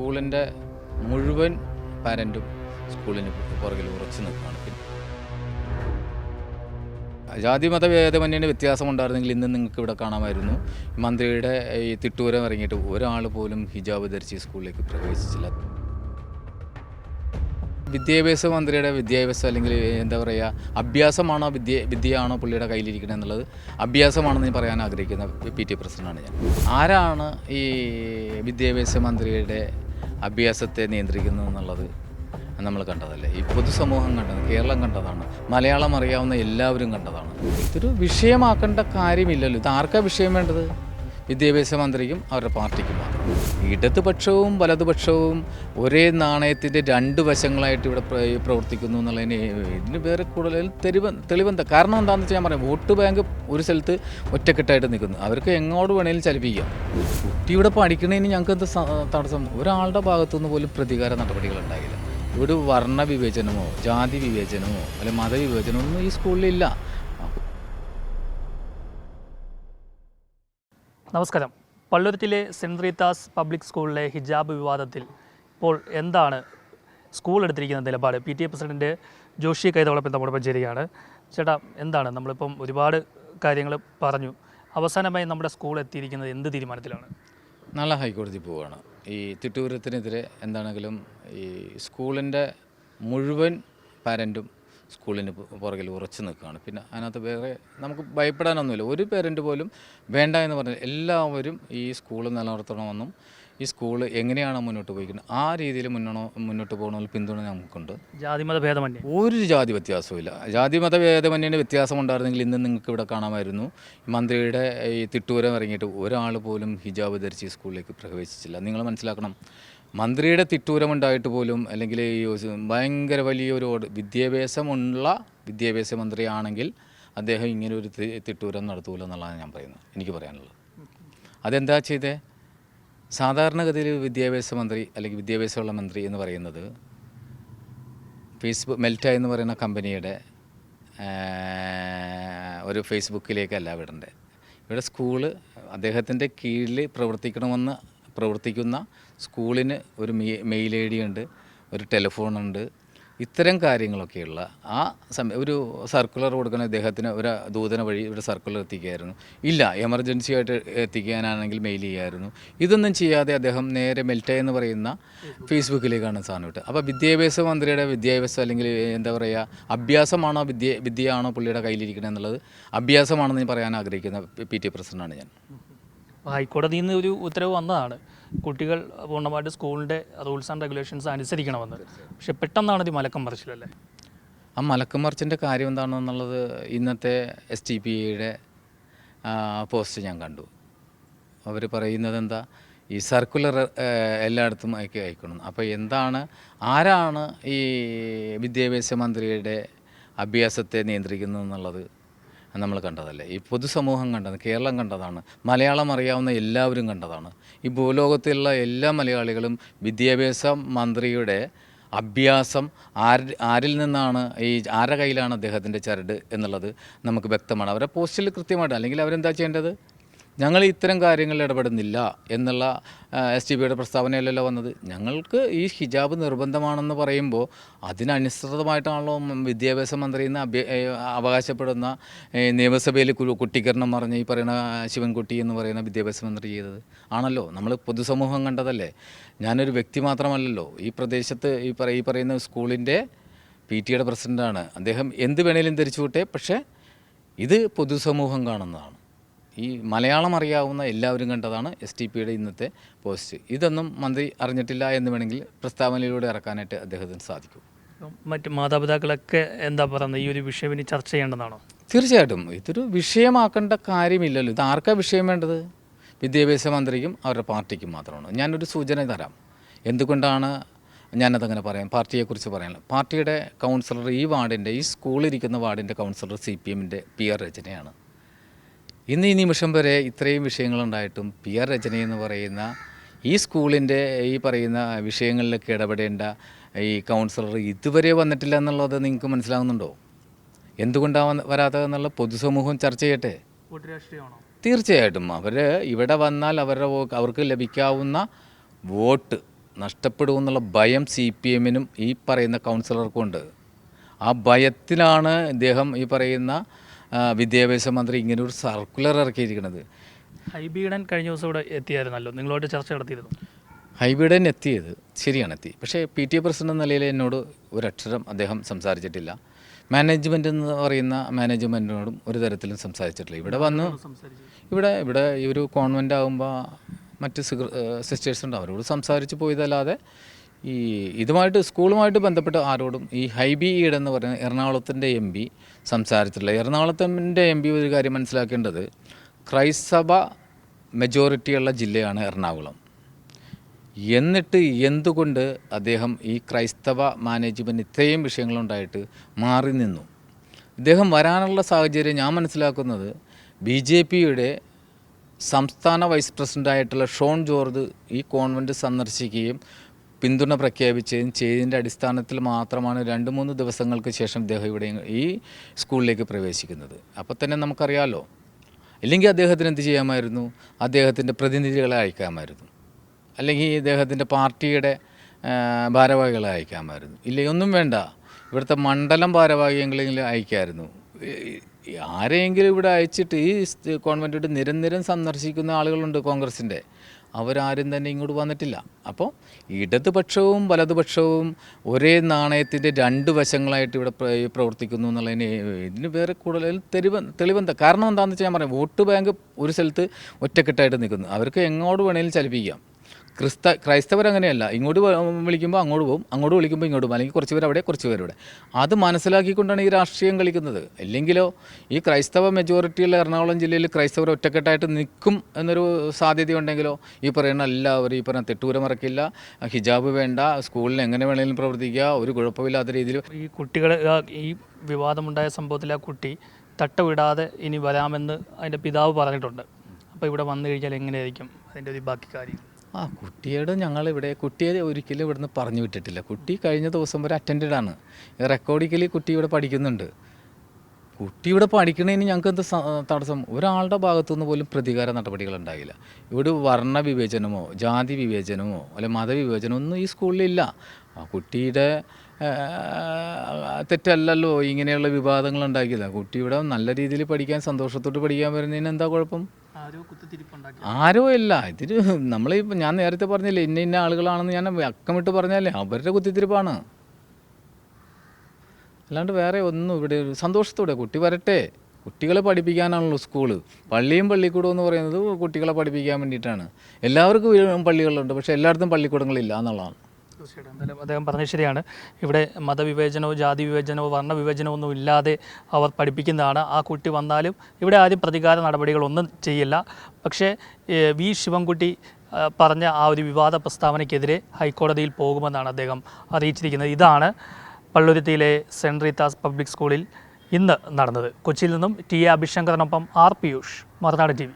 സ്കൂളിന്റെ മുഴുവൻ പാരന്റും സ്കൂളിന് പുറകിൽ ഉറച്ചു നിൽക്കുകയാണ്. പിന്നെ ജാതി മത ഭേദമന്യന് വ്യത്യാസം ഉണ്ടായിരുന്നെങ്കിൽ ഇന്ന് നിങ്ങൾക്ക് ഇവിടെ കാണാമായിരുന്നു. മന്ത്രിയുടെ ഈ തിട്ടൂരം ഇറങ്ങിയിട്ട് ഒരാൾ പോലും ഹിജാബ് ധരിച്ച് സ്കൂളിലേക്ക് പ്രവേശിച്ചില്ല. വിദ്യാഭ്യാസ മന്ത്രിയുടെ വിദ്യാഭ്യാസം അല്ലെങ്കിൽ എന്താ പറയുക അഭ്യാസമാണോ വിദ്യ വിദ്യയാണോ പുള്ളിയുടെ കയ്യിലിരിക്കുന്നത് എന്നുള്ളത് അഭ്യാസമാണെന്ന് ഞാൻ പറയാൻ ആഗ്രഹിക്കുന്ന പി ടി പ്രസിഡന്റാണ് ഞാൻ. ആരാണ് ഈ വിദ്യാഭ്യാസ മന്ത്രിയുടെ അഭ്യാസത്തെ നിയന്ത്രിക്കുന്നു എന്നുള്ളത് നമ്മൾ കണ്ടതല്ലേ? ഈ പൊതുസമൂഹം കണ്ടത് കേരളം കണ്ടതാണ് മലയാളം അറിയാവുന്ന എല്ലാവരും കണ്ടതാണ്. ഇതൊരു വിഷയമാക്കേണ്ട കാര്യമില്ലല്ലോ. ഇത് ആർക്കാ വിഷയം വേണ്ടത്? വിദ്യാഭ്യാസ മന്ത്രിക്കും അവരുടെ പാർട്ടിക്കുമാണ് ഇടതുപക്ഷവും വലതുപക്ഷവും ഒരേ നാണയത്തിന്റെ രണ്ട് വശങ്ങളായിട്ട് ഇവിടെ പ്രവർത്തിക്കുന്നു എന്നുള്ളതിന് ഇതിന് വേറെ കൂടുതൽ തെളിവ് തെളിവെന്താ? കാരണം എന്താണെന്ന് വെച്ചാൽ ഞാൻ പറയാം വോട്ട് ബാങ്ക് ഒരു സ്ഥലത്ത് ഒറ്റക്കെട്ടായിട്ട് നിൽക്കുന്നു. അവർക്ക് എങ്ങോട്ട് വേണേലും ചലിപ്പിക്കാം. കുട്ടി ഇവിടെ പഠിക്കണതിന് ഞങ്ങൾക്ക് എന്ത് തടസ്സം? ഒരാളുടെ ഭാഗത്തുനിന്ന് പോലും പ്രതികാര നടപടികൾ ഉണ്ടായില്ല. ഇവിടെ വർണ വിവേചനമോ ജാതി വിവേചനമോ അല്ലെങ്കിൽ മതവിവേചനമോ ഒന്നും ഈ സ്കൂളിലില്ല. നമസ്കാരം. പള്ളുരുത്തിലെ സെന്റ് റീത്താസ് പബ്ലിക് സ്കൂളിലെ ഹിജാബ് വിവാദത്തിൽ ഇപ്പോൾ എന്താണ് സ്കൂൾ എടുത്തിരിക്കുന്ന നിലപാട്? P T A president Joshi കൈതവളപ്പം നമ്മോടൊപ്പം ചേരുകയാണ്. ചേട്ടാ എന്താണ്? നമ്മളിപ്പം ഒരുപാട് കാര്യങ്ങൾ പറഞ്ഞു. അവസാനമായി നമ്മുടെ സ്കൂൾ എത്തിയിരിക്കുന്നത് എന്ത് തീരുമാനത്തിലാണ്? നല്ല ഹൈക്കോടതി പോവുകയാണ് ഈ തിട്ടൂരത്തിനെതിരെ എന്താണെങ്കിലും ഈ സ്കൂളിന്റെ മുഴുവൻ പാരന്റും സ്കൂളിന് പുറകിൽ ഉറച്ചു നിൽക്കുകയാണ്. പിന്നെ അതിനകത്ത് വേറെ നമുക്ക് ഭയപ്പെടാനൊന്നുമില്ല. ഒരു പേരന്റ് പോലും വേണ്ട എന്ന് പറഞ്ഞാൽ എല്ലാവരും ഈ സ്കൂൾ നിലനിർത്തണമെന്നും ഈ സ്കൂൾ എങ്ങനെയാണ് മുന്നോട്ട് പോയിക്കുന്നത് ആ രീതിയിൽ മുന്നോ മുന്നോട്ട് പോകണമെന്ന് പിന്തുണ നമുക്കുണ്ട്. ജാതിമത ഭേദമന്യേ? ഒരു ജാതി വ്യത്യാസവുമില്ല. ജാതി മത ഭേദമന്യന് വ്യത്യാസം ഉണ്ടായിരുന്നെങ്കിൽ ഇന്ന് നിങ്ങൾക്ക് ഇവിടെ കാണാമായിരുന്നു. മന്ത്രിയുടെ ഈ തിട്ടൂരം ഇറങ്ങിയിട്ട് ഒരാൾ പോലും ഹിജാബ് ധരിച്ച് ഈ സ്കൂളിലേക്ക് പ്രവേശിച്ചില്ല. നിങ്ങൾ മനസ്സിലാക്കണം മന്ത്രിയുടെ തിട്ടൂരമുണ്ടായിട്ട് പോലും അല്ലെങ്കിൽ ഈ ഭയങ്കര വലിയൊരു വിദ്യാഭ്യാസമുള്ള വിദ്യാഭ്യാസ മന്ത്രിയാണെങ്കിൽ അദ്ദേഹം ഇങ്ങനെ ഒരു തിട്ടൂരം നടത്തൂല എന്നുള്ളതാണ് ഞാൻ പറയുന്നത്. എനിക്ക് പറയാനുള്ളത്. അതെന്താ ചെയ്തേ? സാധാരണഗതിയിൽ വിദ്യാഭ്യാസ മന്ത്രി അല്ലെങ്കിൽ വിദ്യാഭ്യാസമുള്ള മന്ത്രി എന്ന് പറയുന്നത് ഫേസ്ബുക്ക് മെൽറ്റ എന്ന് പറയുന്ന കമ്പനിയുടെ ഒരു ഫേസ്ബുക്കിലേക്കല്ല വിടേണ്ടത് ഇവിടെ സ്കൂൾ അദ്ദേഹത്തിന്റെ കീഴിൽ പ്രവർത്തിക്കണമെന്ന് പ്രവർത്തിക്കുന്ന സ്കൂളിന് ഒരു മെയിൽ ഐ ഡി ഉണ്ട് ഒരു ടെലിഫോണുണ്ട് ഇത്തരം കാര്യങ്ങളൊക്കെയുള്ള ആ സമയം ഒരു സർക്കുലർ കൊടുക്കുന്ന ഇദ്ദേഹത്തിന് ഒരു ദൂതന വഴി ഒരു സർക്കുലർ എത്തിക്കുകയായിരുന്നു ഇല്ല എമർജൻസി ആയിട്ട് എത്തിക്കാനാണെങ്കിൽ മെയിൽ ചെയ്യായിരുന്നു. ഇതൊന്നും ചെയ്യാതെ അദ്ദേഹം നേരെ മെൽറ്റ എന്ന് പറയുന്ന ഫേസ്ബുക്കിലേക്കാണ് സാധനം വിട്ടത് അപ്പോൾ വിദ്യാഭ്യാസ മന്ത്രിയുടെ വിദ്യാഭ്യാസം അല്ലെങ്കിൽ എന്താ പറയുക അഭ്യാസമാണോ വിദ്യ വിദ്യയാണോ പുള്ളിയുടെ കയ്യിലിരിക്കണമെന്നുള്ളത് അഭ്യാസമാണെന്ന് പറയാൻ ആഗ്രഹിക്കുന്ന പി ടി പ്രസിഡന്റാണ് ഞാൻ. ഹൈക്കോടതിയിൽ നിന്ന് ഒരു ഉത്തരവ് വന്നതാണ്. കുട്ടികൾ പൂർണമായിട്ട് സ്കൂളിന്റെ റൂൾസ് ആൻഡ് റെഗുലേഷൻസ് അനുസരിക്കണമെന്ന്. പക്ഷെ പെട്ടെന്നാണ് ഇത് മലക്കം മറിച്ചിലല്ലേ? ആ മലക്കം മറിച്ചിന്റെ കാര്യം എന്താണെന്നുള്ളത് ഇന്നത്തെ എസ് ടി പി ഐയുടെ പോസ്റ്റ് ഞാൻ കണ്ടു. അവർ പറയുന്നത് എന്താ? ഈ സർക്കുലർ എല്ലായിടത്തും അയക്കി അയക്കണം. അപ്പോൾ എന്താണ്? ആരാണ് ഈ വിദ്യാഭ്യാസ മന്ത്രിയുടെ അഭ്യാസത്തെ നിയന്ത്രിക്കുന്നത് എന്നുള്ളത് നമ്മൾ കണ്ടതല്ലേ? ഈ പൊതുസമൂഹം കണ്ടത് കേരളം കണ്ടതാണ് മലയാളം അറിയാവുന്ന എല്ലാവരും കണ്ടതാണ്. ഈ ഭൂലോകത്തിലുള്ള എല്ലാ മലയാളികളും വിദ്യാഭ്യാസ മന്ത്രിയുടെ അഭ്യാസം ആര് ആരിൽ നിന്നാണ് ഈ ആരുടെ കയ്യിലാണ് അദ്ദേഹത്തിന്റെ ചരട് എന്നുള്ളത് നമുക്ക് വ്യക്തമാണ്. അവരെ പോസ്റ്റിൽ കൃത്യമായിട്ട് അല്ലെങ്കിൽ അവരെന്താ ചെയ്യേണ്ടത്? ഞങ്ങൾ ഇത്തരം കാര്യങ്ങളിൽ ഇടപെടുന്നില്ല എന്നുള്ള എസ് ടി ബിയുടെ പ്രസ്താവനയല്ലല്ലോ വന്നത്. ഞങ്ങൾക്ക് ഈ ഹിജാബ് നിർബന്ധമാണെന്ന് പറയുമ്പോൾ അതിനനുസൃതമായിട്ടാണല്ലോ വിദ്യാഭ്യാസ മന്ത്രി എന്ന് അഭ്യ അവകാശപ്പെടുന്ന നിയമസഭയിൽ കുട്ടീകരണം പറഞ്ഞ് ഈ പറയുന്ന ശിവൻകുട്ടി എന്ന് പറയുന്ന വിദ്യാഭ്യാസ മന്ത്രി ചെയ്തത്. ആണല്ലോ? നമ്മൾ പൊതുസമൂഹം കണ്ടതല്ലേ? ഞാനൊരു വ്യക്തി മാത്രമല്ലല്ലോ. ഈ പ്രദേശത്ത് ഈ പറയുന്ന സ്കൂളിന്റെ പി ടിയുടെ പ്രസിഡന്റാണ് അദ്ദേഹം എന്ത് വേണേലും ധരിച്ചു വിട്ടെ പക്ഷേ ഇത് പൊതുസമൂഹം കാണുന്നതാണ്. ഈ മലയാളം അറിയാവുന്ന എല്ലാവരും കണ്ടതാണ് എസ് ടി പിയുടെ ഇന്നത്തെ പോസ്റ്റ്. ഇതൊന്നും മന്ത്രി അറിഞ്ഞിട്ടില്ല എന്ന് വേണമെങ്കിൽ പ്രസ്താവനയിലൂടെ ഇറക്കാനായിട്ട് അദ്ദേഹത്തിന് സാധിക്കും. മറ്റ് മാതാപിതാക്കളൊക്കെ എന്താ പറയുന്നത്? ഈ ഒരു വിഷയം ഇനി ചർച്ച ചെയ്യേണ്ടതാണോ? തീർച്ചയായിട്ടും. ഇതൊരു വിഷയമാക്കേണ്ട കാര്യമില്ലല്ലോ. ഇത് ആർക്കാ വിഷയം വേണ്ടത്? വിദ്യാഭ്യാസ മന്ത്രിക്കും അവരുടെ പാർട്ടിക്കും മാത്രമാണ്. ഞാനൊരു സൂചന തരാം. എന്തുകൊണ്ടാണ് ഞാനതങ്ങനെ പറയാം? പാർട്ടിയെക്കുറിച്ച് പറയാനുള്ളത് പാർട്ടിയുടെ കൗൺസിലർ ഈ വാർഡിന്റെ ഈ സ്കൂളിരിക്കുന്ന വാർഡിന്റെ കൗൺസിലർ സി പി എമ്മിന്റെ പി ആർ രചനയാണ്. ഇന്ന് ഈ നിമിഷം വരെ ഇത്രയും വിഷയങ്ങളുണ്ടായിട്ടും പി ആർ രചന എന്ന് പറയുന്ന ഈ സ്കൂളിന്റെ ഈ പറയുന്ന വിഷയങ്ങളിലൊക്കെ ഇടപെടേണ്ട ഈ കൗൺസിലർ ഇതുവരെ വന്നിട്ടില്ല എന്നുള്ളത് നിങ്ങൾക്ക് മനസ്സിലാകുന്നുണ്ടോ എന്തുകൊണ്ടാണ് വരാത്തതെന്നുള്ള പൊതുസമൂഹം ചർച്ച ചെയ്യട്ടെ? തീർച്ചയായിട്ടും. അവർ ഇവിടെ വന്നാൽ അവരുടെ അവർക്ക് ലഭിക്കാവുന്ന വോട്ട് നഷ്ടപ്പെടുമെന്നുള്ള ഭയം സി പി എമ്മിനും ഈ പറയുന്ന കൗൺസിലർക്കും ഉണ്ട് ആ ഭയത്തിലാണ് ഇദ്ദേഹം ഈ പറയുന്ന വിദ്യാഭ്യാസ മന്ത്രി ഇങ്ങനെ ഒരു സർക്കുലർ ഇറക്കിയിരിക്കുന്നത് ഹൈബീഡൻ കഴിഞ്ഞ ദിവസം ഇവിടെ എത്തിയായിരുന്നല്ലോ. നിങ്ങളോട് ചർച്ച നടത്തിയിരുന്നു. ഹൈബീഡൻ എത്തിയത് ശരിയാണ് എത്തി. പക്ഷേ പി ടി എ പ്രസിഡന്റ് എന്ന നിലയിൽ എന്നോട് ഒരക്ഷരം അദ്ദേഹം സംസാരിച്ചിട്ടില്ല. മാനേജ്മെന്റ് എന്ന് പറയുന്ന മാനേജ്മെന്റിനോടും ഒരു തരത്തിലും സംസാരിച്ചിട്ടില്ല. ഇവിടെ വന്നു ഇവിടെ ഇവിടെ ഈ ഒരു കോൺവെന്റ് ആകുമ്പോൾ മറ്റ് സിസ്റ്റേഴ്സ് ഉണ്ട്. അവരോട് സംസാരിച്ച് പോയതല്ലാതെ ഈ ഇതുമായിട്ട് സ്കൂളുമായിട്ട് ബന്ധപ്പെട്ട് ആരോടും ഈ ഹൈബി ഈഡ് എന്ന് പറയുന്ന എറണാകുളത്തിന്റെ എം പി സംസാരിച്ചിട്ടില്ല. എറണാകുളത്തിന്റെ എം പി ഒരു കാര്യം മനസ്സിലാക്കേണ്ടത് ക്രൈസ്തവ മെജോറിറ്റിയുള്ള ജില്ലയാണ് എറണാകുളം. എന്നിട്ട് എന്തുകൊണ്ട് അദ്ദേഹം ഈ ക്രൈസ്തവ മാനേജ്മെന്റ് ഇത്രയും വിഷയങ്ങളുണ്ടായിട്ട് മാറി നിന്നു? ഇദ്ദേഹം വരാനുള്ള സാഹചര്യം ഞാൻ മനസ്സിലാക്കുന്നത് ബി ജെ പിയുടെ സംസ്ഥാന വൈസ് പ്രസിഡന്റായിട്ടുള്ള ഷോൺ ജോർജ് ഈ കോൺവെന്റ് സന്ദർശിക്കുകയും പിന്തുണ പ്രഖ്യാപിച്ചതും ചെയ്തതിന്റെ അടിസ്ഥാനത്തിൽ മാത്രമാണ് രണ്ട് മൂന്ന് ദിവസങ്ങൾക്ക് ശേഷം അദ്ദേഹം ഇവിടെ ഈ സ്കൂളിലേക്ക് പ്രവേശിക്കുന്നത്. അപ്പോൾ തന്നെ നമുക്കറിയാമല്ലോ ഇല്ലെങ്കിൽ അദ്ദേഹത്തിന് എന്ത് ചെയ്യാമായിരുന്നു? അദ്ദേഹത്തിന്റെ പ്രതിനിധികളെ അയക്കാമായിരുന്നു. അല്ലെങ്കിൽ ഇദ്ദേഹത്തിന്റെ പാർട്ടിയുടെ ഭാരവാഹികളെ അയക്കാമായിരുന്നു. ഇല്ലേ ഒന്നും വേണ്ട. ഇവിടുത്തെ മണ്ഡലം ഭാരവാഹികളെങ്കിലും അയക്കാമായിരുന്നു ആരെയെങ്കിലും ഇവിടെ അയച്ചിട്ട് ഈ സ് കോൺവെന്റ് നിരന്തരം സന്ദർശിക്കുന്ന ആളുകളുണ്ട് കോൺഗ്രസിന്റെ അവരാരും തന്നെ ഇങ്ങോട്ട് വന്നിട്ടില്ല. അപ്പോൾ ഇടതുപക്ഷവും വലതുപക്ഷവും ഒരേ നാണയത്തിന്റെ രണ്ട് വശങ്ങളായിട്ട് ഇവിടെ പ്രവർത്തിക്കുന്നു എന്നുള്ളതിന് ഇതിന് വേറെ കൂടുതൽ തെളിവ് തെളിവെന്താ? കാരണം എന്താണെന്ന് വെച്ചാൽ ഞാൻ പറയാം വോട്ട് ബാങ്ക് ഒരു സ്ഥലത്ത് ഒറ്റക്കെട്ടായിട്ട് നിൽക്കുന്നു. അവർക്ക് എങ്ങോട്ട് വേണേലും ചലിപ്പിക്കാം. ക്രിസ്ത ക്രൈസ്തവർ അങ്ങനെയല്ല ഇങ്ങോട്ട് വിളിക്കുമ്പോൾ അങ്ങോട്ട് പോകും അങ്ങോട്ട് വിളിക്കുമ്പോൾ ഇങ്ങോട്ട് പോകും അല്ലെങ്കിൽ കുറച്ച് പേര് അവിടെ കുറച്ച് പേര് ഇവിടെ. അത് മനസ്സിലാക്കിക്കൊണ്ടാണ് ഈ രാഷ്ട്രീയം കളിക്കുന്നത്. ഇല്ലെങ്കിലോ ഈ ക്രൈസ്തവ മെജോറിറ്റിയുള്ള എറണാകുളം ജില്ലയിൽ ക്രൈസ്തവർ ഒറ്റക്കെട്ടായിട്ട് നിൽക്കും എന്നൊരു സാധ്യതയുണ്ടെങ്കിലോ ഈ പറയുന്ന എല്ലാവരും ഈ പറയുന്ന തെട്ടൂര മറക്കില്ല ഹിജാബ് വേണ്ട സ്കൂളിൽ എങ്ങനെ വേണമെങ്കിലും പ്രവർത്തിക്കുക ഒരു കുഴപ്പമില്ലാത്ത രീതിയിൽ ഈ കുട്ടികൾ ഈ വിവാദമുണ്ടായ സംഭവത്തിൽ ആ കുട്ടി തട്ടവിടാതെ ഇനി വരാമെന്ന് അതിന്റെ പിതാവ് പറഞ്ഞിട്ടുണ്ട്. അപ്പോൾ ഇവിടെ വന്നു കഴിഞ്ഞാൽ എങ്ങനെയായിരിക്കും അതിന്റെ ഒരു ബാക്കി കാര്യം ആ കുട്ടിയോട് ഞങ്ങൾ ഇവിടെ കുട്ടിയെ ഒരിക്കലും ഇവിടുന്ന് പറഞ്ഞു വിട്ടിട്ടില്ല. കുട്ടി കഴിഞ്ഞ ദിവസം വരെ അറ്റൻഡഡ് ആണ്. റെക്കോർഡിക്കലി കുട്ടി ഇവിടെ പഠിക്കുന്നുണ്ട്. കുട്ടി ഇവിടെ പഠിക്കണതിന് ഞങ്ങൾക്ക് എന്ത് തടസ്സം? ഒരാളുടെ ഭാഗത്തുനിന്ന് പോലും പ്രതികാര നടപടികൾ ഉണ്ടാകില്ല ഇവിടെ വർണ വിവേചനമോ ജാതി വിവേചനമോ അല്ലെ മതവിവേചനമോ ഒന്നും ഈ സ്കൂളിലില്ല ആ കുട്ടിയുടെ തെറ്റല്ലല്ലോ ഇങ്ങനെയുള്ള വിവാദങ്ങൾ ഉണ്ടാക്കിയത്. കുട്ടി ഇവിടെ നല്ല രീതിയിൽ പഠിക്കാൻ സന്തോഷത്തോട്ട് പഠിക്കാൻ വരുന്നതിന് എന്താ കുഴപ്പം? ആരോ ഇല്ല. ഇതിന് നമ്മൾ ഞാൻ നേരത്തെ പറഞ്ഞില്ലേ ഇന്ന ഇന്ന ആളുകളാണെന്ന് ഞാൻ അക്കമിട്ട് പറഞ്ഞാലേ അവരുടെ കുത്തിത്തിരിപ്പാണ്. അല്ലാണ്ട് വേറെ ഒന്നും ഇവിടെ സന്തോഷത്തോടെ കുട്ടി വരട്ടെ. കുട്ടികളെ പഠിപ്പിക്കാനാണല്ലോ സ്കൂൾ. പള്ളിയും പള്ളിക്കൂടം എന്ന് പറയുന്നത് കുട്ടികളെ പഠിപ്പിക്കാൻ വേണ്ടിയിട്ടാണ്. എല്ലാവർക്കും പള്ളികളുണ്ട് പക്ഷേ എല്ലായിടത്തും പള്ളിക്കൂടങ്ങളില്ല എന്നുള്ളതാണ്. തീർച്ചയായിട്ടും. എന്തായാലും അദ്ദേഹം പറഞ്ഞത് ശരിയാണ്. ഇവിടെ മതവിവേചനമോ ജാതി വിവേചനമോ വർണ വിവേചനമോ ഒന്നും ഇല്ലാതെ അവർ പഠിപ്പിക്കുന്നതാണ്. ആ കുട്ടി വന്നാലും ഇവിടെ ആദ്യം പ്രതികാര നടപടികളൊന്നും ചെയ്യില്ല. പക്ഷേ വി. ശിവൻകുട്ടി പറഞ്ഞ ആ ഒരു വിവാദ പ്രസ്താവനയ്ക്കെതിരെ ഹൈക്കോടതിയിൽ പോകുമെന്നാണ് അദ്ദേഹം അറിയിച്ചിരിക്കുന്നത്. ഇതാണ് പള്ളുരുത്തിയിലെ സെന്റ് റീത്താസ് പബ്ലിക് സ്കൂളിൽ ഇന്ന് നടന്നത്. കൊച്ചിയിൽ നിന്നും ടി എ അഭിശങ്കറിനൊപ്പം ആർ. പിയൂഷ് മറുനാട് ടി